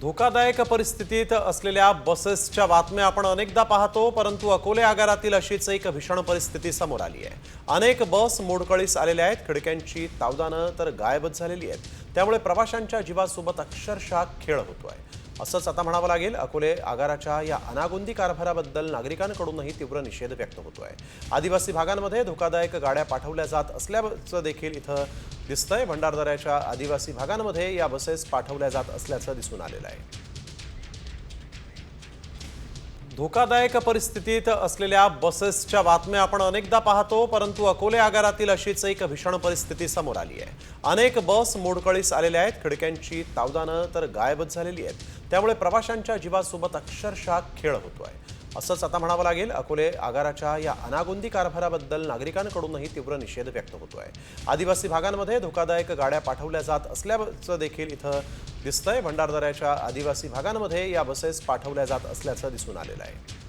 धोकादायक परिस्थितीत असलेल्या बसेसच्या बातम्या आपण अनेकदा पाहतो परंतु अकोले आगारातील अशीच एक भीषण परिस्थिती समोर आली आहे. अनेक बस मोडकळीस आलेल्या आहेत खिडक्यांची तावदानं तर गायबच झालेली आहेत. त्यामुळे प्रवाशांच्या जीवासोबत अक्षरशः खेळ होतो आहे. असंच आता म्हणावं लागेल अकोले आगाराच्या या अनागोंदी कारभाराबद्दल नागरिकांकडूनही तीव्र निषेध व्यक्त होतो आहे आदिवासी भागांमध्ये धोकादायक गाड्या पाठवल्या जात असल्याचं देखील इथं दिसतंय. भंडारदऱ्याच्या आदिवासी भागांमध्ये या बसेस पाठवल्या जात असल्याचं दिसून आलेलं आहे. धोकादायक परिस्थितीत असलेल्या बसेसच्या बातम्या आपण अनेकदा पाहतो परंतु अकोले आगारातील अशीच एक भीषण परिस्थिती समोर आली आहे. अनेक बस मोडकळीस आलेल्या आहेत. खिडक्यांची तावदानं तर गायबच झालेली आहेत. त्यामुळे प्रवाशांच्या जीवासोबत अक्षरशः खेळ होतो आहे असंच आता म्हणावं लागेल अकोले आगाराच्या या अनागोंदी कारभाराबद्दल नागरिकांकडूनही तीव्र निषेध व्यक्त होतो आहे आदिवासी भागांमध्ये धोकादायक गाड्या पाठवल्या जात असल्याचं देखील इथं दिसतंय. भंडारदऱ्याच्या आदिवासी भागांमध्ये या बसेस पाठवल्या जात असल्याचं दिसून आलेलं आहे.